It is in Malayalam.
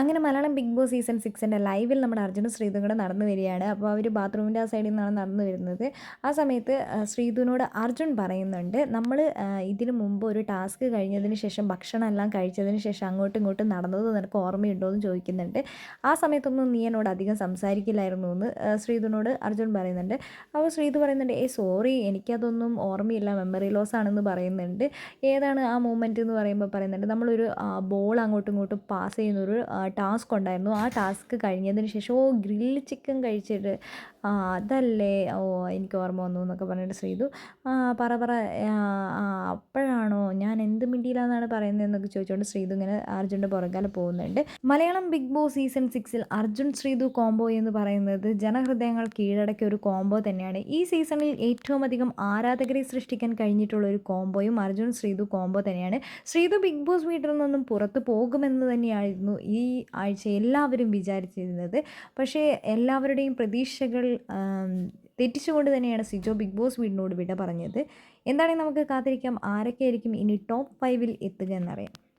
അങ്ങനെ മലയാളം ബിഗ് ബോസ് സീസൺ സിക്സിന്റെ ലൈവിൽ നമ്മുടെ അർജുനും ശ്രീതും കൂടെ നടന്നു വരികയാണ്. അപ്പോൾ അവർ ബാത്റൂമിന്റെ ആ സൈഡിൽ നിന്നാണ് നടന്നു വരുന്നത്. ആ സമയത്ത് ശ്രീതുവിനോട് അർജുൻ പറയുന്നുണ്ട് നമ്മൾ ഇതിനു മുമ്പ് ഒരു ടാസ്ക് കഴിഞ്ഞതിന് ശേഷം ഭക്ഷണം എല്ലാം കഴിച്ചതിന് ശേഷം അങ്ങോട്ടും ഇങ്ങോട്ടും നടന്നത് നിനക്ക് ഓർമ്മയുണ്ടോ? എന്ന് ചോദിക്കുന്നുണ്ട്. ആ സമയത്തൊന്നും നീ എന്നോട് അധികം സംസാരിക്കില്ലായിരുന്നു എന്ന് ശ്രീതുവിനോട് അർജുൻ പറയുന്നുണ്ട്. അപ്പോൾ ശ്രീതു പറയുന്നുണ്ട് ഏ സോറി എനിക്കതൊന്നും ഓർമ്മയില്ല മെമ്മറി ലോസ് ആണെന്ന് പറയുന്നുണ്ട്. ഏതാണ് ആ മൂമെന്റ് എന്ന് പറയുമ്പോൾ പറയുന്നുണ്ട് നമ്മളൊരു ബോൾ അങ്ങോട്ടും ഇങ്ങോട്ടും പാസ് ചെയ്യുന്നൊരു ടാസ്ക് ഉണ്ടായിരുന്നു. ആ ടാസ്ക് കഴിഞ്ഞതിന് ശേഷം ഓ ഗ്രില്ല് ചിക്കൻ കഴിച്ചിട്ട് ആ അതല്ലേ ഓ എനിക്ക് ഓർമ്മ വന്നു എന്നൊക്കെ പറഞ്ഞിട്ട് ശ്രീതു പറ പറ അപ്പോഴാണോ ഞാൻ എന്ത് മിണ്ടിയിലാന്നാണ് പറയുന്നതെന്നൊക്കെ ചോദിച്ചുകൊണ്ട് ശ്രീതു ഇങ്ങനെ അർജുന്റെ പുറകാലെ പോകുന്നുണ്ട്. മലയാളം ബിഗ് ബോസ് സീസൺ സിക്സിൽ അർജുൻ ശ്രീതു കോംബോ എന്ന് പറയുന്നത് ജനഹൃദയങ്ങൾ കീഴടക്കിയ ഒരു കോംബോ തന്നെയാണ്. ഈ സീസണിൽ ഏറ്റവും അധികം ആരാധകരെ സൃഷ്ടിക്കാൻ കഴിഞ്ഞിട്ടുള്ള ഒരു കോംബോയും അർജുൻ ശ്രീതു കോംബോ തന്നെയാണ്. ശ്രീതു ബിഗ് ബോസ് വീട്ടിൽ നിന്നും പുറത്തു പോകുമെന്ന് തന്നെയായിരുന്നു ഈ ആഴ്ച എല്ലാവരും വിചാരിച്ചിരുന്നത്. പക്ഷേ എല്ലാവരുടെയും പ്രതീക്ഷകൾ തെറ്റിച്ചുകൊണ്ട് തന്നെയാണ് സിജോ ബിഗ് ബോസ് വീടിനോട് വിട പറഞ്ഞത്. എന്താണെങ്കിൽ നമുക്ക് കാത്തിരിക്കാം. ആരൊക്കെ ആയിരിക്കും ഇനി ടോപ്പ് ഫൈവിൽ എത്തുക എന്നറിയാം.